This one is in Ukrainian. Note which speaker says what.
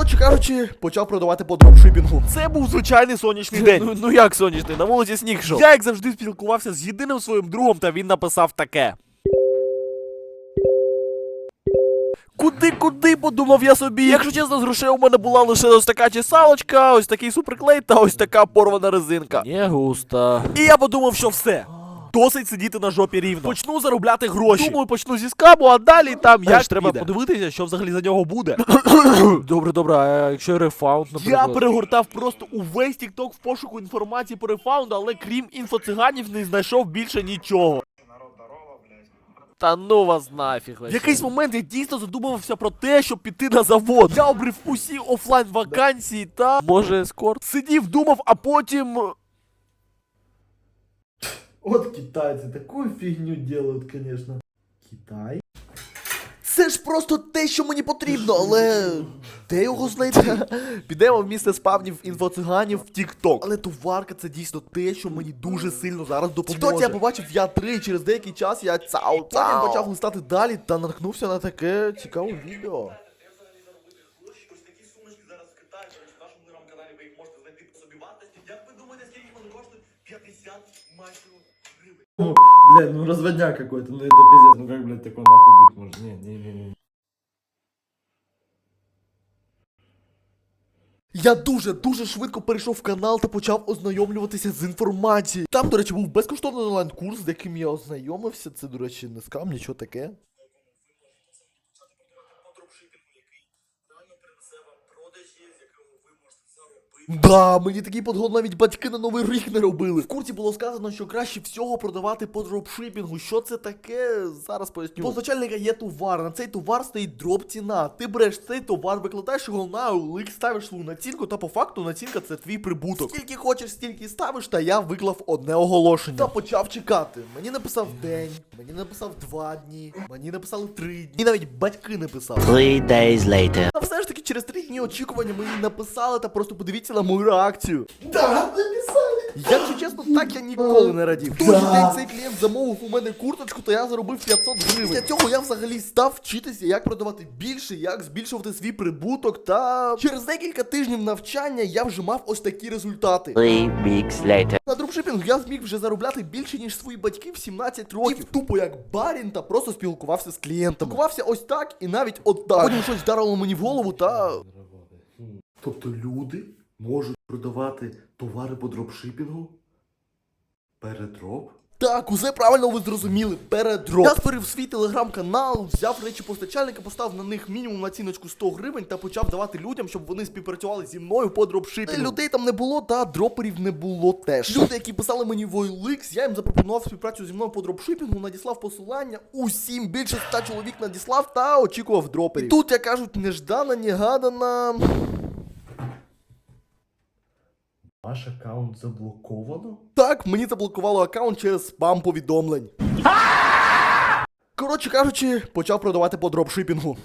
Speaker 1: Коротше кажучи, почав продавати по дропшипінгу.
Speaker 2: Це був звичайний сонячний день. Ну, ну як сонячний, на вулиці сніг шов. Я як завжди спілкувався з єдиним своїм другом, та він написав таке. Куди, куди, подумав я собі. Якщо чесно, з грошей у мене була лише ось така чесалочка, ось такий суперклей та ось така порвана резинка. Не густа. І я подумав, що все. Досить сидіти на жопі рівно. Почну заробляти гроші. Думаю, почну зі скаму, а далі там як треба
Speaker 1: піде.
Speaker 2: подивитися, що взагалі за нього буде. добре, добре, а якщо рефаунд, наприклад? Я перегортав просто увесь TikTok в пошуку інформації по рефаунду, але крім інфоциганів не знайшов більше нічого. Та ну вас нафіг. В якийсь момент я дійсно задумувався про те, щоб піти на завод. Я обрив усі офлайн вакансії та. Може, ескорт? Сидів, думав, а потім.
Speaker 3: Китайцы такую фигню делают, конечно. Китай?
Speaker 1: Це ж просто те, що мені потрібно, але де його знайти? Підемо в місце спавнів інфоциганів в TikTok. Але товарка це дійсно те, що мені дуже сильно зараз допоможе. В я побачив я три, і через деякий час я цау цау. Потім почав листати далі та наткнувся на таке цікаве відео.
Speaker 4: Як ви думаєте, скільки вони коштують? 50 майже гривень.
Speaker 3: Ну, блядь, ну разводняк какой-то, ну это пиздец, ну как, блядь, такое нахуй быть может? Не, не, не, не.
Speaker 1: Я дуже дуже швидко перейшов в канал та почав ознайомлюватися з інформацією. Там, до речі, був безкоштовний онлайн-курс, з яким я ознайомився. Це, до речі, не скам, нічого таке. Да, мені такий подгон навіть батьки на новий рік не робили. В курсі було сказано, що краще всього продавати по дропшипінгу. Що це таке? Зараз поясню. Позначальника є товар. На цей товар стоїть дроп ціна. Ти береш цей товар, викладаєш його на улик, ставиш свою націнку, та по факту націнка це твій прибуток. Скільки хочеш, стільки ставиш, та я виклав одне оголошення. Та почав чекати. Мені написав день, мені написав два дні, мені написали три дні. І навіть батьки написали.
Speaker 5: Three days later.
Speaker 1: А все ж таки через три дні очікування мені написали та просто подивіться на мою реакцію. Да, написали. Якщо чесно, так я ніколи не радів. Той же день цей клієнт замовив у мене курточку, то я заробив 500 гривень. Для цього я взагалі став вчитися, як продавати більше, як збільшувати свій прибуток. Та через декілька тижнів навчання я вже мав ось такі результати.
Speaker 5: Three weeks later.
Speaker 1: На дропшипінг я зміг вже заробляти більше, ніж свої батьки в 17 років. Тупо як барін та просто спілкувався з клієнтом. Спілкувався ось так і навіть от так. Потім щось вдарило мені в голову та.
Speaker 3: Тобто люди можуть продавати товари по дропшипінгу? Передроп?
Speaker 1: Так, усе правильно ви зрозуміли. Передроп. Я створив свій телеграм-канал, взяв речі постачальника, поставив на них мінімум націночку 100 гривень та почав давати людям, щоб вони співпрацювали зі мною по дропшипінгу. Людей там не було, та дроперів не було теж. Люди, які писали мені в OLX, я їм запропонував співпрацю зі мною по дропшипінгу, надіслав посилання, усім більше 100 чоловік надіслав та очікував дроперів. І тут, як кажуть, неждана, негадана.
Speaker 3: Ваш аккаунт заблоковано?
Speaker 1: Так, мені заблокувало аккаунт через спам повідомлень. Коротше кажучи, почав продавати по дропшипінгу.